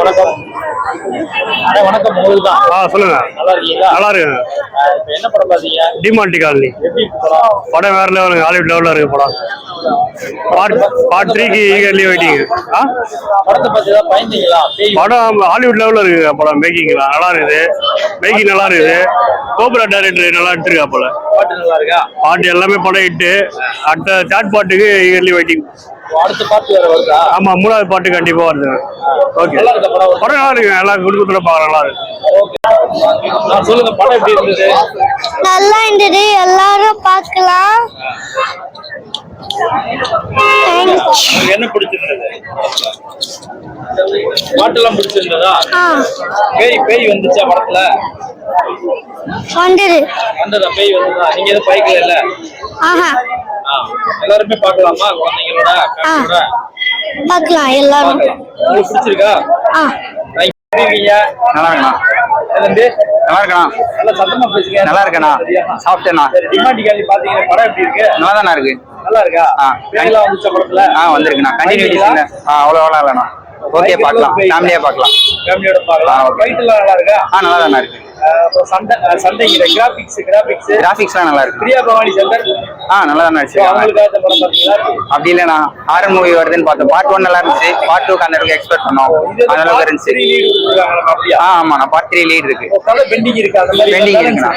வணக்கம். அண்ணா, வணக்கம். உங்களுக்கு தான் ஆ சொல்லுங்க. நல்லா இருக்கீங்களா? நல்லா இருக்கு. என்ன படம் பாத்தீங்க டிமாண்டி காலனி. இருக்கு படம்? வேற லெவலுங்க ஹாலிவுட் லெவலில் இருக்கு படம். பார்ட் பார்ட் த்ரீக்கு ஈகர்லி வெயிட்டிங் படத்தை பத்தி பயந்தீங்களா? படம் ஹாலிவுட் லெவலில் இருக்குங்க படம் மேக்கிங்லாம் நல்லா இருக்குது. மேக்கிங் நல்லா இருக்குது. கோபுரா டைரக்டர் நல்லா எடுத்துருக்கா போல பாட்டு நல்லா இருக்கா? பாட்டு எல்லாமே படம் இட்டு அடுத்த தேர்ட் பாட்டுக்கு ஈகர்லி வெயிட்டிங் அடுத்த பாட்டு வேற வருதா? ஆமா மூணாவது பாட்டு கண்டிப்பா வருது. ஓகே நல்லா படம் நல்லா இருக்கு. எல்லாம் குடும்பத்தில் பார்க்கலாம் நல்லா இருக்கு. ஓகே. நான் சொல்லுங்க படம் எப்படி இருந்தது? நல்லா இருந்தது. எல்லாரும் பார்க்கலாம். என்ன பிடிச்சிருந்தது? பாட்டெல்லாம் பிடிச்சிருந்ததா? பேய் பேய் வந்துச்சா படத்துல? வந்தது. வந்ததா? பேய் வந்ததா? நீங்க எதுவும் பயக்கல இல்ல எல்லாருமே பார்க்கலாமா? குழந்தைங்களோட பார்க்கலாம் எல்லாரும். உங்களுக்கு பிடிச்சிருக்கா? நல்லா என்னது? நல்லா இருக்கண்ணா நல்லா சத்தமா பேசுங்க. நல்லா இருக்கேண்ணா. சாப்பிட்டேண்ணா. சரி, டிமாண்டி காலி பாத்தீங்கன்னா படம் எப்படி இருக்கு? நல்லா தானே இருக்கு. நல்லா இருக்கா ஆ. பேயெல்லாம் வந்துச்சா படத்துல? ஆ வந்திருக்குண்ணா. கண்டினியூட்டி ஆ அவ்வளோ அவ்வளோ இல்லைண்ணா. ஓகே பார்க்கலாம். ஃபேமிலியாக பார்க்கலாம். ஃபேமிலியோட பார்க்கலாம். ஆ, okay. ஃபைட் எல்லாம் நல்லா இருக்கா? ஆ நல்லா தானே இருக்கு. சண்டை சண்டைங்கிற கிராபிக்ஸ் கிராபிக்ஸ் நல்லா இருக்கு. பிரியா பவானி சங்கர் ஆ நல்லா தானே நடிச்சிருக்காங்க. அப்படி இல்லைண்ணா ஹாரர் மூவி வருதுன்னு பார்த்தோம். பார்ட் ஒன் நல்லா இருந்துச்சு. பார்ட் டூக்கு அந்த அளவுக்கு எக்ஸ்பெக்ட் பண்ணோம் அந்த அளவுக்கு இருந்துச்சு. ஆ ஆமாண்ணா பார்ட் த்ரீ லீட் இருக்கு. பெண்டிங் இருக்கு. அந்த மாதிரி பெண்டிங் இருக்குண்ணா?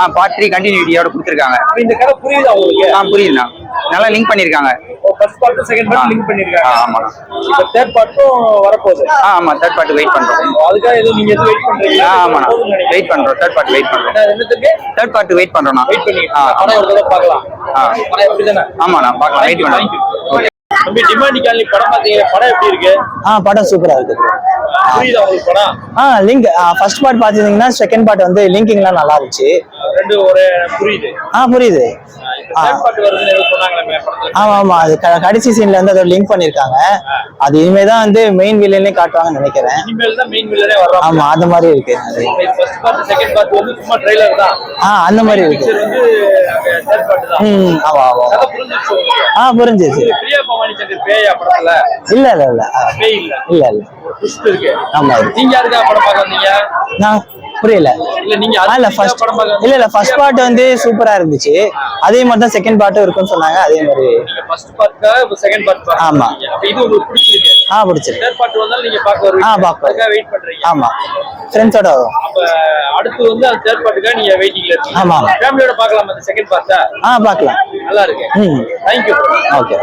ஆ பார்ட் த்ரீ கண்டினியூட்டியோட கொடுத்துருக்காங்க. அப்ப இந்த கதை புரியுதா உங்களுக்கு? ஆ புரியுதுண்ணா. நல்லா லிங்க் பண்ணியிருக்காங்க. First part second part link பண்ணிருக்காங்க. ஆ, ஆமாண்ணா. இப்போ தேர்ட் பார்ட்டும் வரப்போகுது. ஆ ஆமாம் தேர்ட் பார்ட் வெயிட் பண்ணுறோம் அதுக்காக எதுவும் நீங்க எதுவும் வெயிட் பண்றீங்களா? ஆ ஆமாண்ணா வெயிட் பண்ணுறோம் தேர்ட் பார்ட் வெயிட் பண்ணுறோம் என்னத்துக்கு? தேர்ட் பார்ட் வெயிட் பண்ணுறோண்ணா வெயிட் பண்ணிட்டு ஆ. படம் ஒரு தடவை பார்க்கலாம். ஆ. படம் எப்படி தானே ஆமாண்ணா பார்க்கலாம். வெயிட். ஓகே தம்பி டிமாண்டி காலனி படம் பாத்தீங்க படம் எப்படி இருக்கு? ஆ படம் சூப்பரா இருக்கு. ஆ லிங்க் ஃபர்ஸ்ட் பார்ட் பாத்தீங்கன்னா செகண்ட் பார்ட் வந்து லிங்கிங்லாம் நல்லா இருந்துச்சு. ரெண்டு ஒரு புரியுது. ஆ புரியுது. ஆமா ஆமா அது கடைசி சீன்ல வந்து அதோட லிங்க் பண்ணிருக்காங்க. அது இனிமே தான் வந்து மெயின் வில்லனே காட்டுவாங்கன்னு நினைக்கிறேன். ஆமா அந்த மாதிரி இருக்கு. அது. ஆ அந்த மாதிரி இருக்கு. ம் ஆமா ஆமா. ஆ புரிஞ்சிச்சு இல்ல இல்ல இல்ல. இல்ல இல்ல. ட்விஸ்ட் இருக்கு. ஆமா. இருக்கு. நீங்க யாருக்கா படம் பார்க்க வந்தீங்க நான் புரியல. இல்ல நீங்க இல்ல ஃபர்ஸ்ட் படம் பார்க்க இல்ல இல்ல ஃபர்ஸ்ட் பார்ட் வந்து சூப்பரா இருந்துச்சு. அதே மாதிரி தான் செகண்ட் பார்ட்டும் இருக்குன்னு சொன்னாங்க. அதே மாதிரி ஃபர்ஸ்ட் இப்ப செகண்ட் பார்ட் ஆமா. இது உங்களுக்கு பிடிச்சிருக்கு. ஆ பிடிச்சிருக்கு. தேர்ட் பார்ட் வந்தாலும் நீங்க பார்க்க வருவீங்க ஆ, பார்க்க. வெயிட் பண்றீங்க. ஆமா. ஃப்ரெண்ட்ஸோட வரும். அப்ப அடுத்து வந்து அந்த தேர்ட் பார்ட்டுக்காக நீங்க வெயிட்டிங்ல இருக்கீங்க ஆமா. ஃபேமிலியோட பார்க்கலாம் அந்த செகண்ட் பார்ட்டா ஆ பார்க்கலாம். நல்லா இருக்கு. ம். Thank you okay